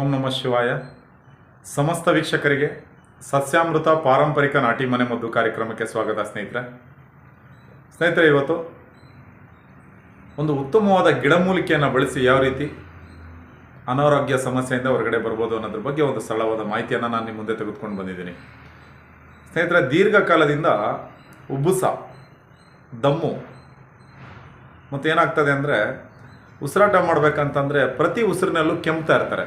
ಓಂ ನಮಃ ಶಿವಾಯ. ಸಮಸ್ತ ವೀಕ್ಷಕರಿಗೆ ಸಸ್ಯಾಮೃತ ಪಾರಂಪರಿಕ ನಾಟಿ ಮನೆ ಮದ್ದು ಕಾರ್ಯಕ್ರಮಕ್ಕೆ ಸ್ವಾಗತ ಸ್ನೇಹಿತರೆ. ಸ್ನೇಹಿತರೆ, ಇವತ್ತು ಒಂದು ಉತ್ತಮವಾದ ಗಿಡಮೂಲಿಕೆಯನ್ನು ಬಳಸಿ ಯಾವ ರೀತಿ ಅನಾರೋಗ್ಯ ಸಮಸ್ಯೆಯಿಂದ ಹೊರಗಡೆ ಬರ್ಬೋದು ಅನ್ನೋದ್ರ ಬಗ್ಗೆ ಒಂದು ಸರಳವಾದ ಮಾಹಿತಿಯನ್ನು ನಾನು ನಿಮ್ಮ ಮುಂದೆ ತೆಗೆದುಕೊಂಡು ಬಂದಿದ್ದೀನಿ. ಸ್ನೇಹಿತರೆ, ದೀರ್ಘಕಾಲದಿಂದ ಉಬ್ಬುಸ ದಮ್ಮು ಮತ್ತೇನಾಗ್ತದೆ ಅಂದರೆ ಉಸಿರಾಟ ಮಾಡಬೇಕಂತಂದರೆ ಪ್ರತಿ ಉಸಿರಿನಲ್ಲೂ ಕೆಮ್ತಾ ಇರ್ತಾರೆ.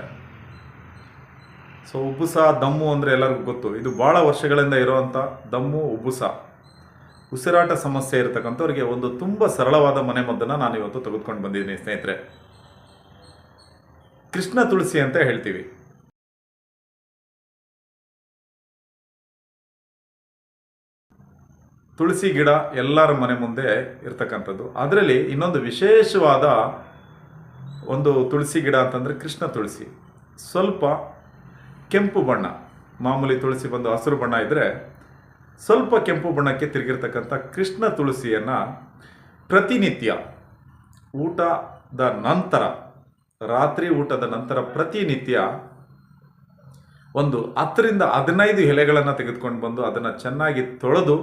ಸೊ ಉಬ್ಬುಸ, ದಮ್ಮು ಅಂದರೆ ಎಲ್ಲರಿಗೂ ಗೊತ್ತು. ಇದು ಭಾಳ ವರ್ಷಗಳಿಂದ ಇರುವಂಥ ದಮ್ಮು, ಉಬ್ಬುಸ. ಉಸಿರಾಟ ಸಮಸ್ಯೆ ಇರತಕ್ಕಂಥವ್ರಿಗೆ ಒಂದು ತುಂಬ ಸರಳವಾದ ಮನೆ ಮದ್ದನ್ನು ನಾನು ಇವತ್ತು ತೆಗೆದುಕೊಂಡು ಬಂದಿದ್ದೀನಿ, ಸ್ನೇಹಿತರೆ. ಕೃಷ್ಣ ತುಳಸಿ ಅಂತ ಹೇಳ್ತೀವಿ. ತುಳಸಿ ಗಿಡ ಎಲ್ಲರ ಮನೆ ಮುಂದೆ ಇರ್ತಕ್ಕಂಥದ್ದು. ಅದರಲ್ಲಿ ಇನ್ನೊಂದು ವಿಶೇಷವಾದ ಒಂದು ತುಳಸಿ ಗಿಡ ಅಂತಂದರೆ ಕೃಷ್ಣ ತುಳಸಿ. ಸ್ವಲ್ಪ ಕೆಂಪು ಬಣ್ಣ. ಮಾಮೂಲಿ ತುಳಸಿ ಬಂದು ಹಸಿರು ಬಣ್ಣ ಇದ್ದರೆ ಸ್ವಲ್ಪ ಕೆಂಪು ಬಣ್ಣಕ್ಕೆ ತಿರುಗಿರ್ತಕ್ಕಂಥ ಕೃಷ್ಣ ತುಳಸಿಯನ್ನು ಪ್ರತಿನಿತ್ಯ ಊಟದ ನಂತರ, ರಾತ್ರಿ ಊಟದ ನಂತರ ಪ್ರತಿನಿತ್ಯ ಒಂದು ಹತ್ತರಿಂದ ಹದಿನೈದು ಎಲೆಗಳನ್ನು ತೆಗೆದುಕೊಂಡು ಬಂದು ಅದನ್ನು ಚೆನ್ನಾಗಿ ತೊಳೆದು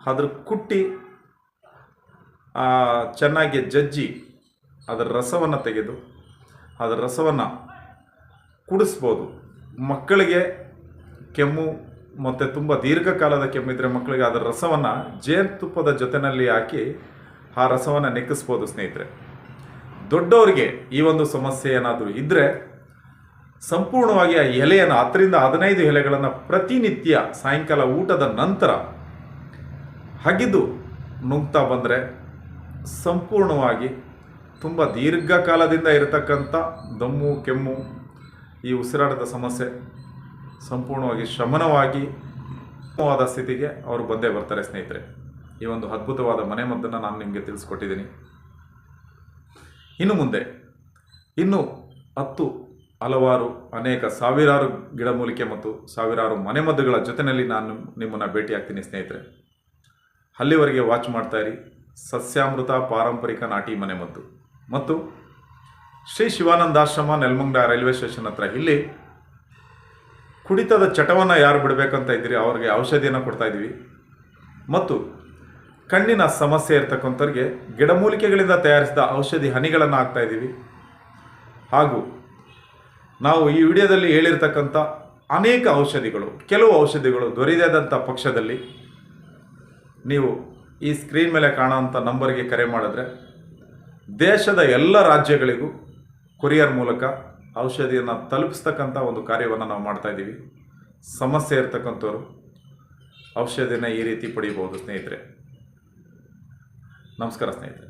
ಅದ್ರ ಕುಟ್ಟಿ ಚೆನ್ನಾಗಿ ಜಜ್ಜಿ ಅದರ ರಸವನ್ನು ತೆಗೆದು ಅದರ ರಸವನ್ನು ಕುಡಿಸ್ಬೋದು. ಮಕ್ಕಳಿಗೆ ಕೆಮ್ಮು ಮತ್ತು ತುಂಬ ದೀರ್ಘಕಾಲದ ಕೆಮ್ಮಿದ್ರೆ ಮಕ್ಕಳಿಗೆ ಅದರ ರಸವನ್ನು ಜೇನುತುಪ್ಪದ ಜೊತೆಯಲ್ಲಿ ಹಾಕಿ ಆ ರಸವನ್ನು ನೆಕ್ಕಿಸ್ಬೋದು ಸ್ನೇಹಿತರೆ. ದೊಡ್ಡವರಿಗೆ ಈ ಒಂದು ಸಮಸ್ಯೆ ಏನಾದರೂ ಇದ್ದರೆ ಸಂಪೂರ್ಣವಾಗಿ ಆ ಎಲೆಯನ್ನು ಹತ್ತರಿಂದ ಹದಿನೈದು ಎಲೆಗಳನ್ನು ಪ್ರತಿನಿತ್ಯ ಸಾಯಂಕಾಲ ಊಟದ ನಂತರ ಹಗಿದು ನುಗ್ತಾ ಬಂದರೆ ಸಂಪೂರ್ಣವಾಗಿ ತುಂಬ ದೀರ್ಘಕಾಲದಿಂದ ಇರತಕ್ಕಂಥ ದಮ್ಮು, ಕೆಮ್ಮು ಈ ಉಸಿರಾಟದ ಸಮಸ್ಯೆ ಸಂಪೂರ್ಣವಾಗಿ ಶಮನವಾಗಿ ಉತ್ತಮವಾದ ಸ್ಥಿತಿಗೆ ಅವರು ಬಂದೇ ಬರ್ತಾರೆ ಸ್ನೇಹಿತರೆ. ಈ ಒಂದು ಅದ್ಭುತವಾದ ಮನೆ ಮದ್ದನ್ನು ನಾನು ನಿಮಗೆ ತಿಳಿಸ್ಕೊಟ್ಟಿದ್ದೀನಿ. ಇನ್ನು ಮುಂದೆ, ಇನ್ನು ಹತ್ತು ಹಲವಾರು ಅನೇಕ ಸಾವಿರಾರು ಗಿಡಮೂಲಿಕೆ ಮತ್ತು ಸಾವಿರಾರು ಮನೆಮದ್ದುಗಳ ಜೊತೆಯಲ್ಲಿ ನಾನು ನಿಮ್ಮನ್ನು ಭೇಟಿಯಾಗ್ತೀನಿ ಸ್ನೇಹಿತರೆ. ಅಲ್ಲಿವರೆಗೆ ವಾಚ್ ಇರಿ. ಸಸ್ಯಾಮೃತ ಪಾರಂಪರಿಕ ನಾಟಿ ಮನೆಮದ್ದು ಮತ್ತು ಶ್ರೀ ಶಿವಾನಂದಾಶ್ರಮ ನೆಲಮಂಗಡ ರೈಲ್ವೆ ಸ್ಟೇಷನ್ ಹತ್ರ. ಇಲ್ಲಿ ಕುಡಿತದ ಚಟವನ್ನು ಯಾರು ಬಿಡಬೇಕಂತ ಇದ್ದೀರಿ, ಅವ್ರಿಗೆ ಔಷಧಿಯನ್ನು ಕೊಡ್ತಾ ಇದ್ದೀವಿ. ಮತ್ತು ಕಣ್ಣಿನ ಸಮಸ್ಯೆ ಇರ್ತಕ್ಕಂಥವ್ರಿಗೆ ಗಿಡಮೂಲಿಕೆಗಳಿಂದ ತಯಾರಿಸಿದ ಔಷಧಿ ಹನಿಗಳನ್ನು ಹಾಕ್ತಾ ಇದ್ದೀವಿ. ಹಾಗೂ ನಾವು ಈ ವಿಡಿಯೋದಲ್ಲಿ ಹೇಳಿರ್ತಕ್ಕಂಥ ಅನೇಕ ಔಷಧಿಗಳು, ಕೆಲವು ಔಷಧಿಗಳು ದೊರೆಯದಂಥ ಪಕ್ಷದಲ್ಲಿ ನೀವು ಈ ಸ್ಕ್ರೀನ್ ಮೇಲೆ ಕಾಣೋವಂಥ ನಂಬರ್ಗೆ ಕರೆ ಮಾಡಿದ್ರೆ ದೇಶದ ಎಲ್ಲ ರಾಜ್ಯಗಳಿಗೂ ಕೊರಿಯರ್ ಮೂಲಕ ಔಷಧಿಯನ್ನು ತಲುಪಿಸ್ತಕ್ಕಂಥ ಒಂದು ಕಾರ್ಯವನ್ನು ನಾವು ಮಾಡ್ತಾ ಇದ್ದೀವಿ. ಸಮಸ್ಯೆ ಇರ್ತಕ್ಕಂಥವ್ರು ಔಷಧಿಯನ್ನು ಈ ರೀತಿ ಪಡಿಬೋದು ಸ್ನೇಹಿತರೆ. ನಮಸ್ಕಾರ ಸ್ನೇಹಿತರೆ.